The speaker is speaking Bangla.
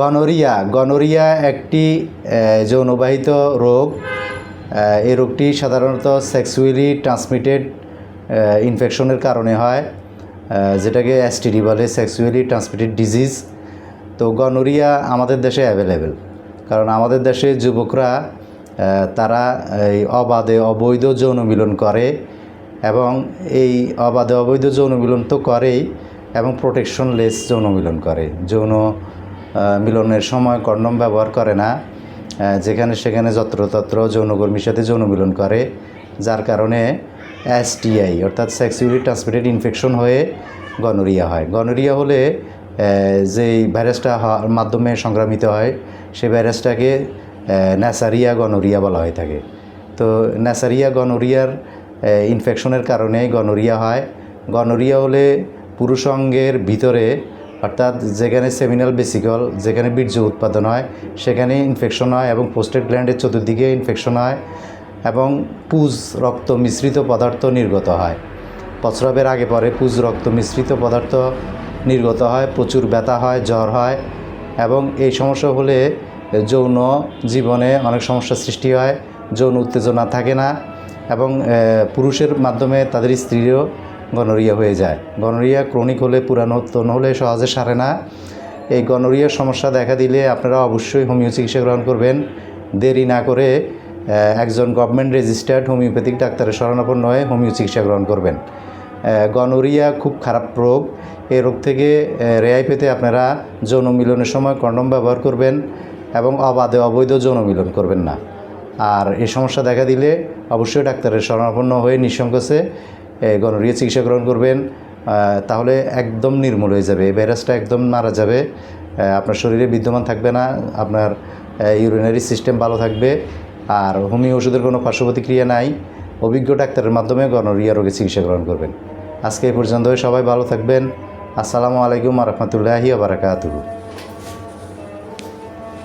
গনোরিয়া। গনোরিয়া একটি যৌনবাহিত রোগ। এই রোগটি সাধারণত সেক্সুয়ালি ট্রান্সমিটেড ইনফেকশনের কারণে হয় যেটাকে এসটিডি বলে সেক্সুয়ালি ট্রান্সমিটেড ডিজিজ তো গনোরিয়া আমাদের দেশে অ্যাভেলেবেল কারণ আমাদের দেশে যুবকরা তারা এই অবাধে অবৈধ যৌন মিলন করে এবং এই অবাধে অবৈধ যৌন মিলন তো করেই এবং প্রোটেকশনলেস যৌন মিলন করে। যৌন মিলনের সময় কন্ডম ব্যবহার করে না। যেখানে সেখানে যত্রতত্র যৌনকর্মীর সাথে যৌন মিলন করে, যার কারণে এসটিআই অর্থাৎ সেক্সুয়ালি ট্রান্সমিটেড ইনফেকশন হয়ে গনোরিয়া হয়। গনোরিয়া হলে যেই ভাইরাসটা হওয়ার মাধ্যমে সংক্রামিত হয়, সেই ভাইরাসটাকে ন্যাসারিয়া গনোরিয়া বলা হয়ে থাকে। তো ন্যাসারিয়া গনোরিয়ার ইনফেকশনের কারণে গনোরিয়া হয়। গনোরিয়া হলে পুরুষাঙ্গের ভিতরে অর্থাৎ যেখানে সেমিনাল বেসিকল যেখানে বীর্য উৎপাদন হয়, সেখানে ইনফেকশন হয় এবং পোস্টেড গ্ল্যান্ডের চতুর্দিকে ইনফেকশন হয় এবং পুজ রক্ত মিশ্রিত পদার্থ নির্গত হয়। প্রস্রাবের আগে পরে পুজ রক্ত মিশ্রিত পদার্থ নির্গত হয়, প্রচুর ব্যথা হয়, জ্বর হয় এবং এই সমস্যা হলে যৌন জীবনে অনেক সমস্যার সৃষ্টি হয়, যৌন উত্তেজনা থাকে না এবং পুরুষের মাধ্যমে তাদের স্ত্রীরও গনোরিয়া হয়ে যায়। গনোরিয়া ক্রনিক হলে পুরানোত্তন হলে সহজে সারে না। এই গনোরিয়ার সমস্যা দেখা দিলে আপনারা অবশ্যই হোমিও চিকিৎসা গ্রহণ করবেন। দেরি না করে একজন গভর্নমেন্ট রেজিস্টার্ড হোমিওপ্যাথিক ডাক্তারের শরণাপন্ন হয়ে হোমিও চিকিৎসা গ্রহণ করবেন। গনোরিয়া খুব খারাপ রোগ। এই রোগ থেকে রেহাই পেতে আপনারা যৌন মিলনের সময় কন্ডম ব্যবহার করবেন এবং অবাধে অবৈধ যৌন মিলন করবেন না। আর এই সমস্যা দেখা দিলে অবশ্যই ডাক্তারের শরণাপন্ন হয়ে নিঃসংকোচে গনোরিয়া চিকিৎসা গ্রহণ করবেন তাহলে একদম নির্মূল হয়ে যাবে। এই ভাইরাসটা একদম মারা যাবে। আপনার শরীরে বিদ্যমান থাকবে না, আপনার ইউরিনারি সিস্টেম ভালো থাকবে, আর হোমিও ওষুধের কোনো পার্শ্ব প্রতিক্রিয়া নাই। অভিজ্ঞ ডাক্তারের মাধ্যমে গনোরিয়া রোগের চিকিৎসা গ্রহণ করবেন। আজকে এই পর্যন্ত সবাই ভালো থাকবেন। আসসালামু আলাইকুম রহমতুল্লাহি বারাকাতুহু।